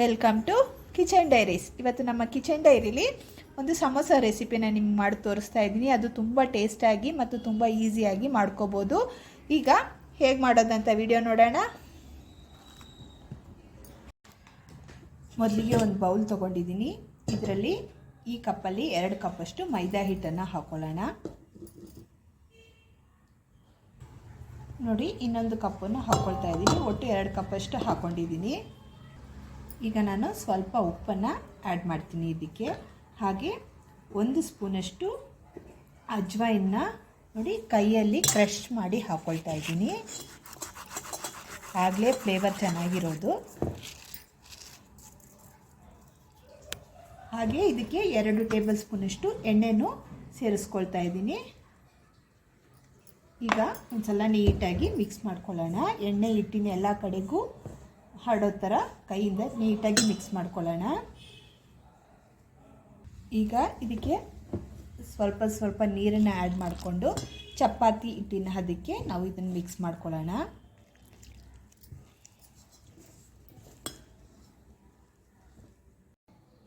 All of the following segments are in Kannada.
ವೆಲ್ಕಮ್ ಟು ಕಿಚನ್ ಡೈರೀಸ್ ಇವತ್ತು ನಮ್ಮ ಕಿಚನ್ ಡೈರಿಲಿ ಒಂದು ಸಮೋಸ ರೆಸಿಪಿನ ನಿಮ್ಗೆ ಮಾಡಿ ತೋರಿಸ್ತಾ ಇದ್ದೀನಿ. ಅದು ತುಂಬ ಟೇಸ್ಟಾಗಿ ಮತ್ತು ತುಂಬ ಈಸಿಯಾಗಿ ಮಾಡ್ಕೋಬೋದು. ಈಗ ಹೇಗೆ ಮಾಡೋದಂತ ವಿಡಿಯೋ ನೋಡೋಣ. ಮೊದಲಿಗೆ ಒಂದು ಬೌಲ್ ತೊಗೊಂಡಿದ್ದೀನಿ. ಇದರಲ್ಲಿ ಈ ಕಪ್ಪಲ್ಲಿ ಎರಡು ಕಪ್ಪಷ್ಟು ಮೈದಾ ಹಿಟ್ಟನ್ನು ಹಾಕ್ಕೊಳ್ಳೋಣ ನೋಡಿ, ಇನ್ನೊಂದು ಕಪ್ಪನ್ನು ಹಾಕ್ಕೊಳ್ತಾ ಇದ್ದೀನಿ. ಒಟ್ಟು ಎರಡು ಕಪ್ಪಷ್ಟು ಹಾಕ್ಕೊಂಡಿದ್ದೀನಿ ಈಗ ನಾನು ಸ್ವಲ್ಪ ಉಪ್ಪನ್ನು ಆ್ಯಡ್ ಮಾಡ್ತೀನಿ ಇದಕ್ಕೆ. ಹಾಗೆ ಒಂದು ಸ್ಪೂನಷ್ಟು ಅಜ್ವಾಯಿನ ನೋಡಿ ಕೈಯಲ್ಲಿ ಕ್ರಶ್ ಮಾಡಿ ಹಾಕ್ಕೊಳ್ತಾ ಇದ್ದೀನಿ. ಆಗಲೇ ಫ್ಲೇವರ್ ಚೆನ್ನಾಗಿರೋದು. ಹಾಗೆ ಇದಕ್ಕೆ ಎರಡು ಟೇಬಲ್ ಸ್ಪೂನಷ್ಟು ಎಣ್ಣೆನೂ ಸೇರಿಸ್ಕೊಳ್ತಾ ಇದ್ದೀನಿ. ಈಗ ಒಂದ್ಸಲ ನೀಟಾಗಿ ಮಿಕ್ಸ್ ಮಾಡ್ಕೊಳ್ಳೋಣ. ಎಣ್ಣೆ ಹಿಟ್ಟಿನ ಎಲ್ಲ ಕಡೆಗೂ ಹರಡೋ ಥರ ಕೈಯಿಂದ ನೀಟಾಗಿ ಮಿಕ್ಸ್ ಮಾಡ್ಕೊಳ್ಳೋಣ. ಈಗ ಇದಕ್ಕೆ ಸ್ವಲ್ಪ ಸ್ವಲ್ಪ ನೀರನ್ನು ಆ್ಯಡ್ ಮಾಡಿಕೊಂಡು ಚಪಾತಿ ಹಿಟ್ಟಿನ ಅದಕ್ಕೆ ನಾವು ಇದನ್ನು ಮಿಕ್ಸ್ ಮಾಡ್ಕೊಳ್ಳೋಣ.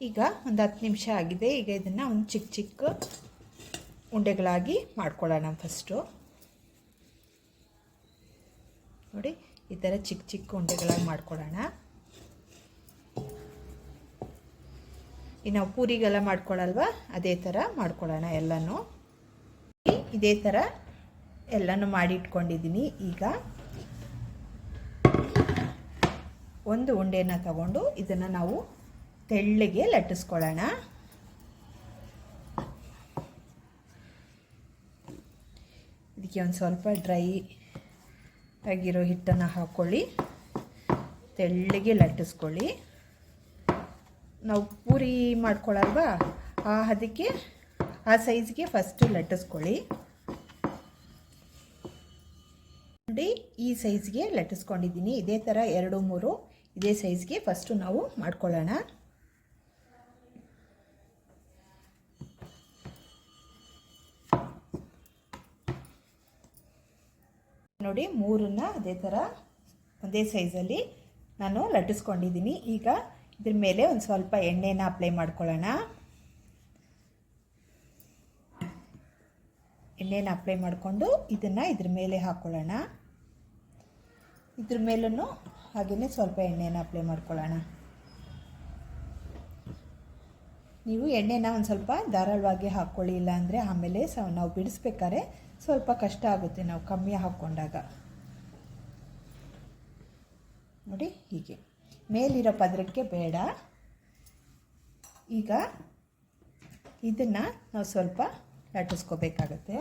ಈಗ ಒಂದು ಹತ್ತು ನಿಮಿಷ ಆಗಿದೆ. ಈಗ ಇದನ್ನು ಒಂದು ಚಿಕ್ಕ ಚಿಕ್ಕ ಉಂಡೆಗಳಾಗಿ ಮಾಡ್ಕೊಳ್ಳೋಣ ಫಸ್ಟು ನೋಡಿ ಈ ಥರ ಚಿಕ್ಕ ಚಿಕ್ಕ ಉಂಡೆಗಳಾಗಿ ಮಾಡ್ಕೊಳ್ಳೋಣ ಈ ನಾವು ಪೂರಿಗೆಲ್ಲ ಮಾಡ್ಕೊಳ್ಳಲ್ವ ಅದೇ ಥರ ಮಾಡ್ಕೊಳ್ಳೋಣ ಎಲ್ಲನೂ. ಇದೇ ಥರ ಎಲ್ಲನೂ ಮಾಡಿ ಇಟ್ಕೊಂಡಿದ್ದೀನಿ ಈಗ. ಒಂದು ಉಂಡೆನ ತಗೊಂಡು ಇದನ್ನು ನಾವು ತೆಳ್ಳಗೆ ಲಟ್ಟಿಸ್ಕೊಳ್ಳೋಣ ಇದಕ್ಕೆ ಒಂದು ಸ್ವಲ್ಪ ಡ್ರೈ ಆಗಿರೋ ಹಿಟ್ಟನ್ನು ಹಾಕ್ಕೊಳ್ಳಿ ತೆಳ್ಳಗೆ ಲಟ್ಟಿಸ್ಕೊಳ್ಳಿ. ನಾವು ಪೂರಿ ಮಾಡ್ಕೊಳ್ಳಲ್ವಾ? ಆ ಅದಕ್ಕೆ ಆ ಸೈಜ್ಗೆ ಫಸ್ಟು ಲಟ್ಟಿಸ್ಕೊಳ್ಳಿ. ನೋಡಿ, ಈ ಸೈಜ್ಗೆ ಲಟ್ಟಿಸ್ಕೊಂಡಿದ್ದೀನಿ. ಇದೇ ಥರ ಎರಡು ಮೂರು, ಇದೇ ಸೈಜ್ಗೆ ಫಸ್ಟು ನಾವು ಮಾಡ್ಕೊಳ್ಳೋಣ. ನೋಡಿ ಮೂರನ್ನ ಅದೇ ಥರ ಒಂದೇ ಸೈಜಲ್ಲಿ ನಾನು ಲಟ್ಟಿಸ್ಕೊಂಡಿದ್ದೀನಿ. ಈಗ ಇದ್ರ ಮೇಲೆ ಒಂದು ಸ್ವಲ್ಪ ಎಣ್ಣೆನ ಅಪ್ಲೈ ಮಾಡ್ಕೊಳ್ಳೋಣ. ಎಣ್ಣೆನ ಅಪ್ಲೈ ಮಾಡಿಕೊಂಡು ಇದನ್ನು ಇದ್ರ ಮೇಲೆ ಹಾಕ್ಕೊಳ್ಳೋಣ ಇದ್ರ ಮೇಲೂ ಹಾಗೆಯೇ ಸ್ವಲ್ಪ ಎಣ್ಣೆನ ಅಪ್ಲೈ ಮಾಡ್ಕೊಳ್ಳೋಣ. ನೀವು ಎಣ್ಣೆನ ಒಂದು ಸ್ವಲ್ಪ ಧಾರಾಳವಾಗಿ ಹಾಕ್ಕೊಳ್ಳಿ ಇಲ್ಲ ಅಂದರೆ ಆಮೇಲೆ ಸ ನಾವು ಬಿಡಿಸ್ಬೇಕಾದ್ರೆ ಸ್ವಲ್ಪ ಕಷ್ಟ ಆಗುತ್ತೆ ನಾವು ಕಮ್ಮಿ ಹಾಕ್ಕೊಂಡಾಗ. ನೋಡಿ ಹೀಗೆ. ಮೇಲಿರೋ ಪದರಕ್ಕೆ ಬೇಡ. ಈಗ ಇದನ್ನು ನಾವು ಸ್ವಲ್ಪ ಲಟ್ಟಿಸ್ಕೋಬೇಕಾಗತ್ತೆ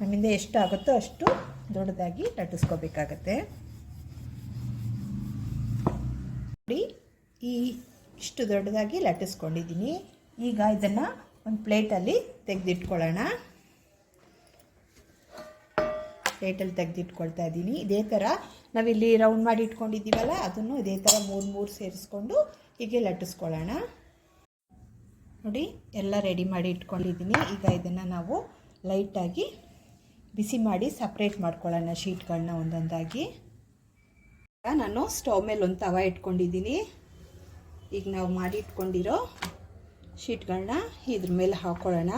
ನಮ್ಮಿಂದ ಎಷ್ಟು ಆಗುತ್ತೋ ಅಷ್ಟು ದೊಡ್ಡದಾಗಿ ಲಟ್ಟಿಸ್ಕೋಬೇಕಾಗತ್ತೆ ನೋಡಿ, ಈ ಇಷ್ಟು ದೊಡ್ಡದಾಗಿ ಲಟ್ಟಿಸ್ಕೊಂಡಿದ್ದೀನಿ ಈಗ ಇದನ್ನು ಒಂದು ಪ್ಲೇಟಲ್ಲಿ ತೆಗೆದಿಟ್ಕೊಳ್ಳೋಣ. ಪ್ಲೇಟಲ್ಲಿ ತೆಗೆದಿಟ್ಕೊಳ್ತಾ ಇದ್ದೀನಿ. ಇದೇ ಥರ ನಾವಿಲ್ಲಿ ರೌಂಡ್ ಮಾಡಿ ಇಟ್ಕೊಂಡಿದ್ದೀವಲ್ಲ, ಅದನ್ನು ಇದೇ ಥರ ಮೂರು ಮೂರು ಸೇರಿಸ್ಕೊಂಡು ಹೀಗೆ ಲಟ್ಟಿಸ್ಕೊಳ್ಳೋಣ. ನೋಡಿ, ಎಲ್ಲ ರೆಡಿ ಮಾಡಿ ಇಟ್ಕೊಂಡಿದ್ದೀನಿ. ಈಗ ಇದನ್ನು ನಾವು ಲೈಟಾಗಿ ಬಿಸಿ ಮಾಡಿ ಸಪ್ರೇಟ್ ಮಾಡ್ಕೊಳ್ಳೋಣ ಶೀಟ್ಗಳನ್ನ ಒಂದೊಂದಾಗಿ. ನಾನು ಸ್ಟವ್ ಮೇಲೆ ಒಂದು ತವ ಇಟ್ಕೊಂಡಿದ್ದೀನಿ. ಈಗ ನಾವು ಮಾಡಿ ಇಟ್ಕೊಂಡಿರೋ ಶೀಟ್ಗಳನ್ನ ಇದ್ರ ಮೇಲೆ ಹಾಕ್ಕೊಳ್ಳೋಣ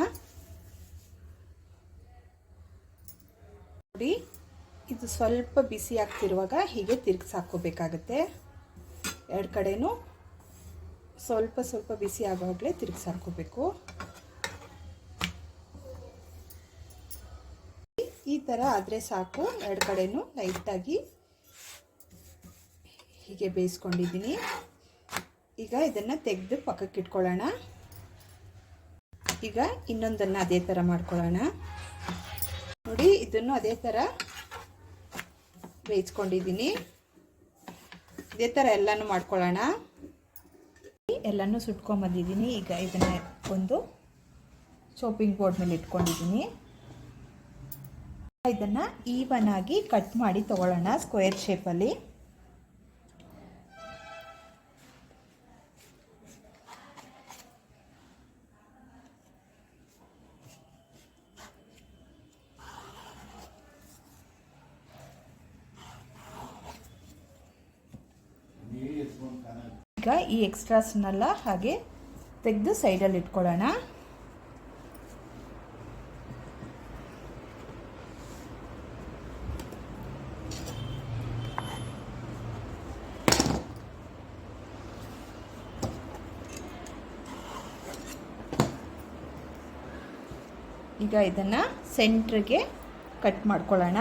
ನೋಡಿ, ಇದು ಸ್ವಲ್ಪ ಬಿಸಿ ಆಗ್ತಿರುವಾಗ ಹೀಗೆ ತಿರ್ಗಿಸಿ ಹಾಕ್ಕೋಬೇಕಾಗತ್ತೆ. ಎರಡು ಕಡೆನೂ ಸ್ವಲ್ಪ ಸ್ವಲ್ಪ ಬಿಸಿ ಆಗೋವಾಗಲೇ ತಿರ್ಗಿಸಿ ಹಾಕ್ಕೋಬೇಕು. ಈ ಥರ ಆದರೆ ಸಾಕು. ಎರಡು ಕಡೆನೂ ಲೈಟಾಗಿ ಹೀಗೆ ಬೇಯಿಸ್ಕೊಂಡಿದ್ದೀನಿ. ಈಗ ಇದನ್ನು ತೆಗೆದು ಪಕ್ಕಕ್ಕೆ ಇಟ್ಕೊಳ್ಳೋಣ ಈಗ ಇನ್ನೊಂದನ್ನು ಅದೇ ಥರ ಮಾಡ್ಕೊಳ್ಳೋಣ. ನೋಡಿ, ಇದನ್ನು ಅದೇ ಥರ ಬೇಯಿಸ್ಕೊಂಡಿದ್ದೀನಿ. ಇದೇ ಥರ ಎಲ್ಲನೂ ಮಾಡ್ಕೊಳ್ಳೋಣ. ಎಲ್ಲನೂ ಸುಟ್ಕೊಂಬಂದಿದ್ದೀನಿ ಈಗ ಇದನ್ನು ಒಂದು ಚೋಪಿಂಗ್ ಬೋರ್ಡ್ ಮೇಲೆ ಇಟ್ಕೊಂಡಿದ್ದೀನಿ. ಇದನ್ನು ಈವನ್ ಆಗಿ ಕಟ್ ಮಾಡಿ ತೊಗೊಳ್ಳೋಣ ಸ್ಕ್ವೇರ್ ಶೇಪಲ್ಲಿ ಈ ಎಕ್ಸ್ಟ್ರಾಸ್ನೆಲ್ಲ ಹಾಗೆ ತೆಗೆದು ಸೈಡಲ್ಲಿ ಇಟ್ಕೊಳ್ಳೋಣ. ಈಗ ಇದನ್ನು ಸೆಂಟ್ರಿಗೆ ಕಟ್ ಮಾಡ್ಕೊಳ್ಳೋಣ.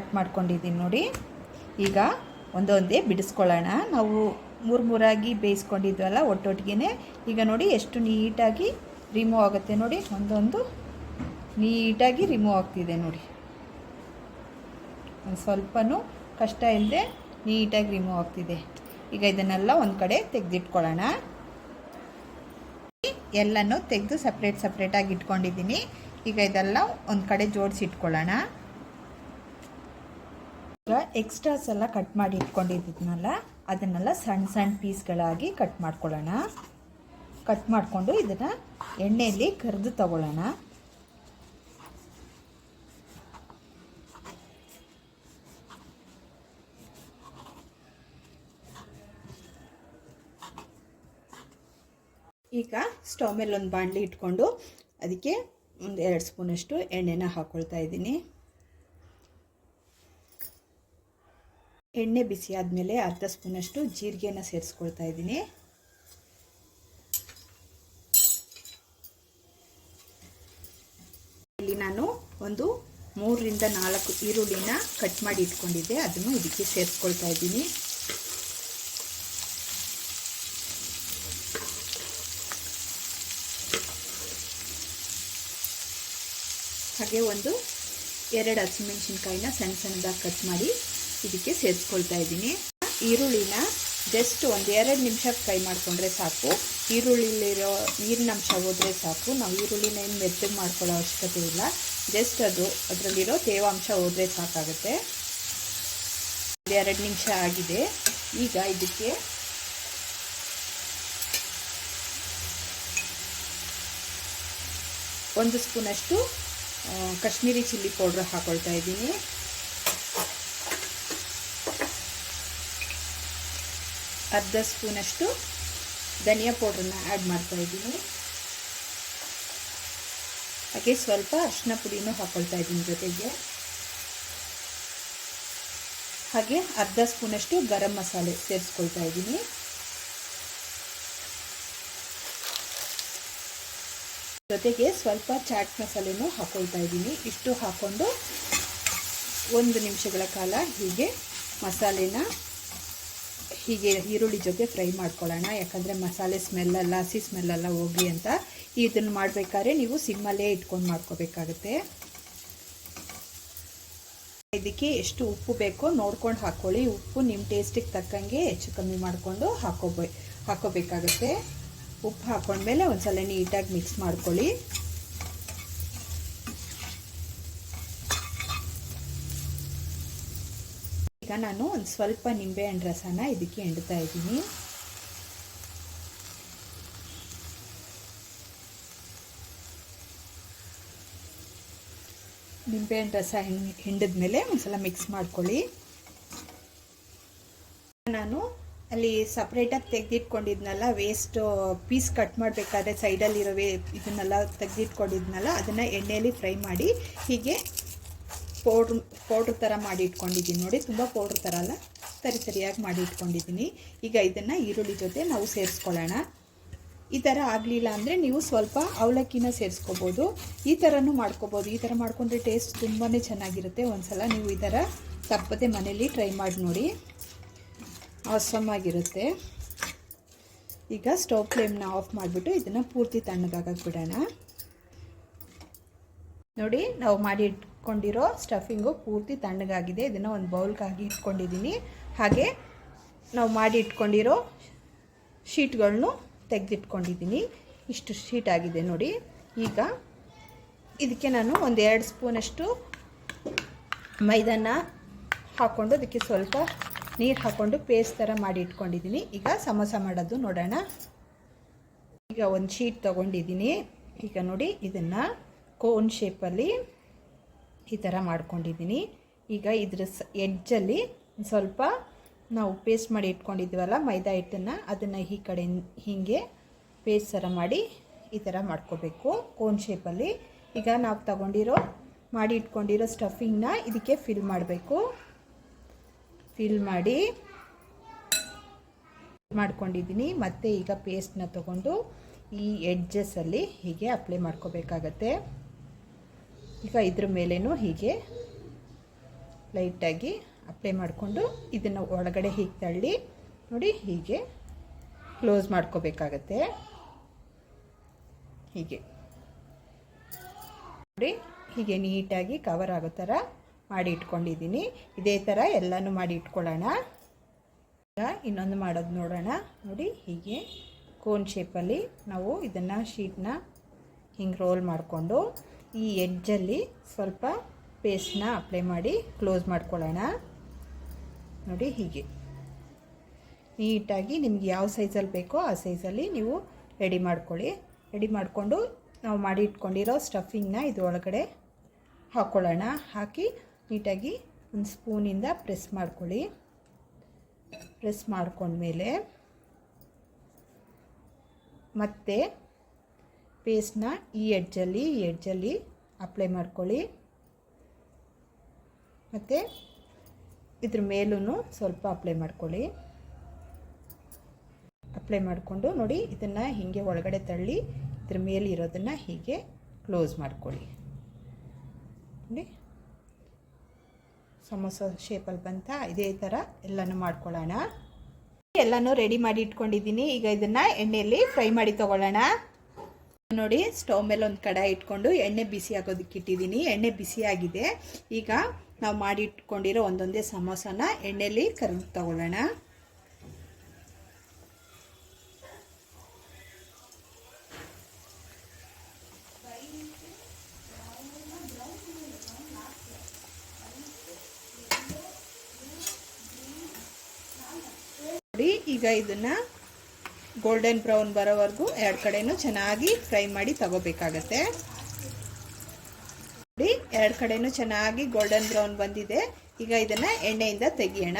ಕಟ್ ಮಾಡ್ಕೊಂಡಿದ್ದೀನಿ ನೋಡಿ. ಈಗ ಒಂದೊಂದೇ ಬಿಡಿಸ್ಕೊಳ್ಳೋಣ. ನಾವು ಮೂರು ಮೂರಾಗಿ ಬೇಯಿಸ್ಕೊಂಡಿದ್ವಲ್ಲ ಒಟ್ಟೊಟ್ಟಿಗೆ ಈಗ ನೋಡಿ ಎಷ್ಟು ನೀಟಾಗಿ ರಿಮೂವ್ ಆಗುತ್ತೆ ನೋಡಿ. ಒಂದೊಂದು ನೀಟಾಗಿ ರಿಮೂವ್ ಆಗ್ತಿದೆ ನೋಡಿ. ಒಂದು ಸ್ವಲ್ಪನೂ ಕಷ್ಟ ಇಲ್ಲದೆ ನೀಟಾಗಿ ರಿಮೂವ್ ಆಗ್ತಿದೆ. ಈಗ ಇದನ್ನೆಲ್ಲ ಒಂದು ಕಡೆ ತೆಗೆದಿಟ್ಕೊಳ್ಳೋಣ. ಎಲ್ಲನೂ ತೆಗೆದು ಸಪ್ರೇಟ್ ಸಪ್ರೇಟಾಗಿ ಇಟ್ಕೊಂಡಿದ್ದೀನಿ. ಈಗ ಇದೆಲ್ಲ ಒಂದು ಕಡೆ ಜೋಡಿಸಿ ಇಟ್ಕೊಳ್ಳೋಣ ಈಗ ಎಕ್ಸ್ಟ್ರಾಸ್ ಎಲ್ಲ ಕಟ್ ಮಾಡಿ ಇಟ್ಕೊಂಡಿದ್ದನಲ್ಲ ಅದನ್ನೆಲ್ಲ ಸಣ್ಣ ಸಣ್ಣ ಪೀಸ್ಗಳಾಗಿ ಕಟ್ ಮಾಡ್ಕೊಳ್ಳೋಣ. ಕಟ್ ಮಾಡಿಕೊಂಡು ಇದನ್ನು ಎಣ್ಣೆಯಲ್ಲಿ ಕರೆದು ತಗೊಳ್ಳೋಣ. ಈಗ ಸ್ಟವ್ ಮೇಲೆ ಒಂದು ಬಾಣಲಿ ಇಟ್ಕೊಂಡು, ಅದಕ್ಕೆ ಒಂದು ಎರಡು ಸ್ಪೂನಷ್ಟು ಎಣ್ಣೆನ ಹಾಕ್ಕೊಳ್ತಾ ಇದ್ದೀನಿ. ಎಣ್ಣೆ ಬಿಸಿ ಆದಮೇಲೆ ಅರ್ಧ ಸ್ಪೂನಷ್ಟು ಜೀರಿಗೆನ ಸೇರಿಸ್ಕೊಳ್ತಾ ಇದ್ದೀನಿ. ಇಲ್ಲಿ ನಾನು ಒಂದು ಮೂರರಿಂದ ನಾಲ್ಕು ಈರುಳ್ಳಿನ ಕಟ್ ಮಾಡಿ ಇಟ್ಕೊಂಡಿದ್ದೆ. ಅದನ್ನು ಇದಕ್ಕೆ ಸೇರಿಸ್ಕೊಳ್ತಾ ಇದ್ದೀನಿ. ಹಾಗೆ ಒಂದು ಎರಡು ಹಸಿಮೆಣಸಿನ್ಕಾಯಿನ ಸಣ್ಣ ಸಣ್ಣದಾಗಿ ಕಟ್ ಮಾಡಿ ಇದಕ್ಕೆ ಸೇರಿಸ್ಕೊಳ್ತಾ ಇದ್ದೀನಿ. ಈರುಳ್ಳಿನ ಜಸ್ಟ್ ಒಂದು ಎರಡು ನಿಮಿಷ ಫ್ರೈ ಮಾಡಿಕೊಂಡ್ರೆ ಸಾಕು. ಈರುಳ್ಳಿಲಿರೋ ನೀರಿನ ಅಂಶ ಹೋದರೆ ಸಾಕು. ನಾವು ಈರುಳ್ಳಿನ ಏನು ಮೆತ್ತಗೆ ಮಾಡ್ಕೊಳ್ಳೋ ಅವಶ್ಯಕತೆ ಇಲ್ಲ. ಜಸ್ಟ್ ಅದು ಅದರಲ್ಲಿರೋ ತೇವಾಂಶ ಹೋದರೆ ಸಾಕಾಗುತ್ತೆ. ಎರಡು ನಿಮಿಷ ಆಗಿದೆ. ಈಗ ಇದಕ್ಕೆ ಒಂದು ಸ್ಪೂನಷ್ಟು ಕಾಶ್ಮೀರಿ ಚಿಲ್ಲಿ ಪೌಡ್ರ್ ಹಾಕೊಳ್ತಾ ಇದ್ದೀನಿ. ಅರ್ಧ ಸ್ಪೂನಷ್ಟು ಧನಿಯಾ ಪೌಡ್ರನ್ನ ಆ್ಯಡ್ ಮಾಡ್ತಾ ಇದ್ದೀನಿ. ಹಾಗೆ ಸ್ವಲ್ಪ ಅರಿಶಿನ ಪುಡಿನೂ ಹಾಕೊಳ್ತಾ ಇದ್ದೀನಿ ಜೊತೆಗೆ. ಹಾಗೆ ಅರ್ಧ ಸ್ಪೂನಷ್ಟು ಗರಂ ಮಸಾಲೆ ಸೇರಿಸ್ಕೊಳ್ತಾ ಇದ್ದೀನಿ. ಜೊತೆಗೆ ಸ್ವಲ್ಪ ಚಾಟ್ ಮಸಾಲೆನೂ ಹಾಕೊಳ್ತಾ ಇದ್ದೀನಿ. ಇಷ್ಟು ಹಾಕ್ಕೊಂಡು ಒಂದು ನಿಮಿಷಗಳ ಕಾಲ ಹೀಗೆ ಮಸಾಲೆನ ಹೀಗೆ ಈರುಳ್ಳಿ ಜೊತೆ ಫ್ರೈ ಮಾಡ್ಕೊಳ್ಳೋಣ. ಯಾಕಂದರೆ ಮಸಾಲೆ ಸ್ಮೆಲ್ಲೆಲ್ಲ ಹಸಿ ಸ್ಮೆಲ್ಲೆಲ್ಲ ಹೋಗಿ ಅಂತ. ಇದನ್ನು ಮಾಡಬೇಕಾದ್ರೆ ನೀವು ಸಿಮ್ಮಲ್ಲೇ ಇಟ್ಕೊಂಡು ಮಾಡ್ಕೋಬೇಕಾಗುತ್ತೆ. ಇದಕ್ಕೆ ಎಷ್ಟು ಉಪ್ಪು ಬೇಕೋ ನೋಡ್ಕೊಂಡು ಹಾಕ್ಕೊಳ್ಳಿ ಉಪ್ಪು ನಿಮ್ಮ ಟೇಸ್ಟಿಗೆ ತಕ್ಕಂಗೆ ಹೆಚ್ಚು ಕಮ್ಮಿ ಮಾಡಿಕೊಂಡು ಹಾಕೋಬೇ ಹಾಕೋಬೇಕಾಗುತ್ತೆ. ಉಪ್ಪು ಹಾಕೊಂಡ್ಮೇಲೆ ಒಂದ್ಸಲ ನೀಟಾಗಿ ಮಿಕ್ಸ್ ಮಾಡ್ಕೊಳ್ಳಿ. ನಾನು ಒಂದು ಸ್ವಲ್ಪ ನಿಂಬೆಹಣ್ಣು ರಸನ ಇದಕ್ಕೆ ಹಿಂಡ್ತಾ ಇದ್ದೀನಿ. ನಿಂಬೆಹಣ್ಣು ರಸ ಹಿಂಡಿದ ಮೇಲೆ ಒಂದ್ಸಲ ಮಿಕ್ಸ್ ಮಾಡ್ಕೊಳ್ಳಿ. ನಾನು ಅಲ್ಲಿ ಸಪ್ರೇಟಾಗಿ ತೆಗೆದಿಟ್ಕೊಂಡಿದ್ನಲ್ಲ ವೇಸ್ಟ್ ಪೀಸ್ ಕಟ್ ಮಾಡಬೇಕಾದ್ರೆ ಸೈಡಲ್ಲಿರೋ ವೇ ಇದನ್ನೆಲ್ಲ ತೆಗೆದಿಟ್ಕೊಂಡಿದ್ನಲ್ಲ, ಅದನ್ನು ಎಣ್ಣೆಯಲ್ಲಿ ಫ್ರೈ ಮಾಡಿ ಹೀಗೆ ಪೌಡ್ರ್ ಪೌಡ್ರ್ ಥರ ಮಾಡಿ ಇಟ್ಕೊಂಡಿದ್ದೀನಿ ನೋಡಿ, ತುಂಬ ಪೌಡ್ರ್ ಥರ ಅಲ್ಲ, ಸರಿ ಸರಿಯಾಗಿ ಮಾಡಿ ಇಟ್ಕೊಂಡಿದ್ದೀನಿ. ಈಗ ಇದನ್ನು ಈರುಳ್ಳಿ ಜೊತೆ ನಾವು ಸೇರಿಸ್ಕೊಳ್ಳೋಣ. ಈ ಥರ ಆಗಲಿಲ್ಲ ಅಂದರೆ ನೀವು ಸ್ವಲ್ಪ ಅವಲಕ್ಕಿನ ಸೇರಿಸ್ಕೋಬೋದು. ಈ ಥರನೂ ಮಾಡ್ಕೋಬೋದು. ಈ ಥರ ಮಾಡ್ಕೊಂಡ್ರೆ ಟೇಸ್ಟ್ ತುಂಬಾ ಚೆನ್ನಾಗಿರುತ್ತೆ. ಒಂದು ಸಲ ನೀವು ಈ ಥರ ತಪ್ಪದೆ ಮನೇಲಿ ಟ್ರೈ ಮಾಡಿ ನೋಡಿ. ಆಗಿರುತ್ತೆ. ಈಗ ಸ್ಟವ್ ಫ್ಲೇಮ್ನ ಆಫ್ ಮಾಡಿಬಿಟ್ಟು ಇದನ್ನು ಪೂರ್ತಿ ತಣ್ಣಗಾಗಕ್ಕೆ ಬಿಡೋಣ ನೋಡಿ, ನಾವು ಮಾಡಿ ಇಟ್ಕೊಂಡಿರೋ ಸ್ಟಫಿಂಗು ಪೂರ್ತಿ ತಣ್ಣಗಾಗಿದೆ. ಇದನ್ನು ಒಂದು ಬೌಲ್ಗಾಗಿ ಇಟ್ಕೊಂಡಿದ್ದೀನಿ ಹಾಗೆ ನಾವು ಮಾಡಿ ಇಟ್ಕೊಂಡಿರೋ ಶೀಟ್ಗಳನ್ನು ತೆಗೆದಿಟ್ಕೊಂಡಿದ್ದೀನಿ ಇಷ್ಟು ಶೀಟ್ ಆಗಿದೆ ನೋಡಿ. ಈಗ ಇದಕ್ಕೆ ನಾನು ಒಂದು ಎರಡು ಸ್ಪೂನಷ್ಟು ಮೈದಾನ ಹಾಕ್ಕೊಂಡು ಅದಕ್ಕೆ ಸ್ವಲ್ಪ ನೀರು ಹಾಕ್ಕೊಂಡು ಪೇಸ್ಟ್ ಥರ ಮಾಡಿ ಇಟ್ಕೊಂಡಿದ್ದೀನಿ ಈಗ ಸಮೋಸ ಮಾಡೋದು ನೋಡೋಣ. ಈಗ ಒಂದು ಶೀಟ್ ತೊಗೊಂಡಿದ್ದೀನಿ ಈಗ ನೋಡಿ ಇದನ್ನು ಕೋನ್ ಶೇಪಲ್ಲಿ ಈ ಥರ ಮಾಡ್ಕೊಂಡಿದ್ದೀನಿ. ಈಗ ಇದ್ರ ಸ ಎಡ್ಜಲ್ಲಿ ಸ್ವಲ್ಪ ನಾವು ಪೇಸ್ಟ್ ಮಾಡಿ ಇಟ್ಕೊಂಡಿದ್ದೀವಲ್ಲ ಮೈದಾ ಹಿಟ್ಟನ್ನು, ಅದನ್ನು ಈ ಕಡೆ ಹೀಗೆ ಪೇಸ್ಟ್ ಥರ ಮಾಡಿ ಈ ಥರ ಮಾಡ್ಕೋಬೇಕು. ಕೋನ್ ಶೇಪಲ್ಲಿ ಈಗ ನಾವು ತಗೊಂಡಿರೋ, ಮಾಡಿ ಇಟ್ಕೊಂಡಿರೋ ಸ್ಟಫಿಂಗ್ನ ಇದಕ್ಕೆ ಫಿಲ್ ಮಾಡಬೇಕು. ಫಿಲ್ ಮಾಡಿ ಮಾಡ್ಕೊಂಡಿದ್ದೀನಿ. ಮತ್ತು ಈಗ ಪೇಸ್ಟ್ನ ತಗೊಂಡು ಈ ಎಡ್ಜಸ್ಸಲ್ಲಿ ಹೀಗೆ ಅಪ್ಲೈ ಮಾಡ್ಕೋಬೇಕಾಗತ್ತೆ. ಈಗ ಇದ್ರ ಮೇಲೇನೂ ಹೀಗೆ ಲೈಟಾಗಿ ಅಪ್ಲೈ ಮಾಡಿಕೊಂಡು ಇದನ್ನು ಒಳಗಡೆ ಹೀಗೆ ತಳ್ಳಿ ನೋಡಿ ಹೀಗೆ ಕ್ಲೋಸ್ ಮಾಡ್ಕೋಬೇಕಾಗತ್ತೆ. ಹೀಗೆ. ನೋಡಿ, ಹೀಗೆ ನೀಟಾಗಿ ಕವರ್ ಆಗೋ ಥರ ಮಾಡಿ ಇಟ್ಕೊಂಡಿದ್ದೀನಿ. ಇದೇ ಥರ ಎಲ್ಲನೂ ಮಾಡಿ ಇಟ್ಕೊಳ್ಳೋಣ. ಇನ್ನೊಂದು ಮಾಡೋದು ನೋಡೋಣ. ನೋಡಿ, ಹೀಗೆ ಕೋನ್ ಶೇಪಲ್ಲಿ ನಾವು ಇದನ್ನು ಶೀಟ್ನ ಹಿಂಗೆ ರೋಲ್ ಮಾಡಿಕೊಂಡು ಈ ಎಡ್ಜಲ್ಲಿ ಸ್ವಲ್ಪ ಪೇಸ್ಟ್ನ ಅಪ್ಲೈ ಮಾಡಿ ಕ್ಲೋಸ್ ಮಾಡ್ಕೊಳ್ಳೋಣ. ನೋಡಿ ಹೀಗೆ. ನೀಟಾಗಿ ನಿಮ್ಗೆ ಯಾವ ಸೈಜಲ್ಲಿ ಬೇಕೋ ಆ ಸೈಜಲ್ಲಿ ನೀವು ರೆಡಿ ಮಾಡ್ಕೊಳ್ಳಿ. ರೆಡಿ ಮಾಡಿಕೊಂಡು ನಾವು ಮಾಡಿ ಇಟ್ಕೊಂಡಿರೋ ಸ್ಟಫಿಂಗ್ನ ಇದು ಹಾಕ್ಕೊಳ್ಳೋಣ ಹಾಕಿ ನೀಟಾಗಿ ಒಂದು ಸ್ಪೂನಿಂದ ಪ್ರೆಸ್ ಮಾಡ್ಕೊಳ್ಳಿ. ಪ್ರೆಸ್ ಮಾಡ್ಕೊಂಡ್ಮೇಲೆ ಮತ್ತೆ ಪೇಸ್ಟ್ನ ಈ ಎಡ್ಜಲ್ಲಿ ಈ ಎಡ್ಜಲ್ಲಿ ಅಪ್ಲೈ ಮಾಡ್ಕೊಳ್ಳಿ. ಮತ್ತು ಇದ್ರ ಮೇಲೂ ಸ್ವಲ್ಪ ಅಪ್ಲೈ ಮಾಡ್ಕೊಳ್ಳಿ. ಅಪ್ಲೈ ಮಾಡಿಕೊಂಡು ನೋಡಿ ಇದನ್ನು ಹೀಗೆ ಒಳಗಡೆ ತಳ್ಳಿ, ಇದ್ರ ಮೇಲೆ ಇರೋದನ್ನು ಹೀಗೆ ಕ್ಲೋಸ್ ಮಾಡ್ಕೊಳ್ಳಿ. ನೋಡಿ. ಸಮೋಸ ಶೇಪಲ್ಲಿ ಬಂತ, ಇದೇ ಥರ ಎಲ್ಲನೂ ಮಾಡ್ಕೊಳ್ಳೋಣ. ಎಲ್ಲನೂ ರೆಡಿ ಮಾಡಿ ಇಟ್ಕೊಂಡಿದ್ದೀನಿ. ಈಗ ಇದನ್ನು ಎಣ್ಣೆಯಲ್ಲಿ ಫ್ರೈ ಮಾಡಿ ತಗೊಳ್ಳೋಣ. ನೋಡಿ ಸ್ಟವ್ ಮೇಲೆ ಒಂದು ಕಡಾಯಿ ಇಟ್ಕೊಂಡು ಎಣ್ಣೆ ಬಿಸಿ ಆಗೋದಕ್ಕೆ ಇಟ್ಟಿದ್ದೀನಿ. ಎಣ್ಣೆ ಬಿಸಿ ಆಗಿದೆ. ಈಗ ನಾವು ಮಾಡಿ ಇಟ್ಕೊಂಡಿರೋ ಒಂದೊಂದೇ ಸಮೋಸನ ಎಣ್ಣೆಯಲ್ಲಿ ಕರೆದು ತಗೊಳ್ಳೋಣ. ನೋಡಿ, ಈಗ ಇದನ್ನು ಗೋಲ್ಡನ್ ಬ್ರೌನ್ ಬರೋವರೆಗೂ ಎರಡು ಕಡೆನೂ ಚೆನ್ನಾಗಿ ಫ್ರೈ ಮಾಡಿ ತಗೋಬೇಕಾಗತ್ತೆ. ನೋಡಿ, ಎರಡು ಕಡೆನೂ ಚೆನ್ನಾಗಿ ಗೋಲ್ಡನ್ ಬ್ರೌನ್ ಬಂದಿದೆ. ಈಗ ಇದನ್ನು ಎಣ್ಣೆಯಿಂದ ತೆಗಿಯೋಣ.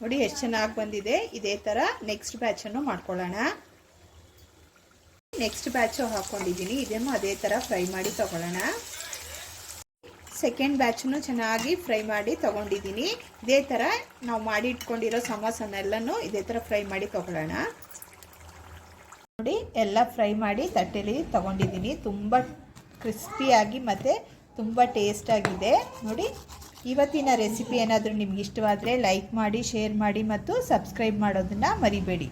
ನೋಡಿ, ಎಷ್ಟು ಚೆನ್ನಾಗಿ ಬಂದಿದೆ. ಇದೇ ಥರ ನೆಕ್ಸ್ಟ್ ಬ್ಯಾಚನ್ನು ಮಾಡ್ಕೊಳ್ಳೋಣ. ನೆಕ್ಸ್ಟ್ ಬ್ಯಾಚು ಹಾಕ್ಕೊಂಡಿದ್ದೀನಿ ಇದನ್ನು ಅದೇ ಥರ ಫ್ರೈ ಮಾಡಿ ತಗೊಳ್ಳೋಣ. ಸೆಕೆಂಡ್ ಬ್ಯಾಚನ್ನು ಚೆನ್ನಾಗಿ ಫ್ರೈ ಮಾಡಿ ತೊಗೊಂಡಿದ್ದೀನಿ. ಇದೇ ಥರ ನಾವು ಮಾಡಿ ಇಟ್ಕೊಂಡಿರೋ ಸಮೋಸನೆಲ್ಲನೂ ಇದೇ ಥರ ಫ್ರೈ ಮಾಡಿ ತೊಗೊಳ್ಳೋಣ. ನೋಡಿ, ಎಲ್ಲ ಫ್ರೈ ಮಾಡಿ ತಟ್ಟೆಲಿ ತೊಗೊಂಡಿದ್ದೀನಿ. ತುಂಬ ಕ್ರಿಸ್ಪಿಯಾಗಿ ಮತ್ತು ತುಂಬ ಟೇಸ್ಟಾಗಿದೆ ನೋಡಿ, ಇವತ್ತಿನ ರೆಸಿಪಿ ಏನಾದರೂ ನಿಮ್ಗೆ ಇಷ್ಟವಾದರೆ ಲೈಕ್ ಮಾಡಿ ಶೇರ್ ಮಾಡಿ ಮತ್ತು ಸಬ್ಸ್ಕ್ರೈಬ್ ಮಾಡೋದನ್ನು ಮರಿಬೇಡಿ.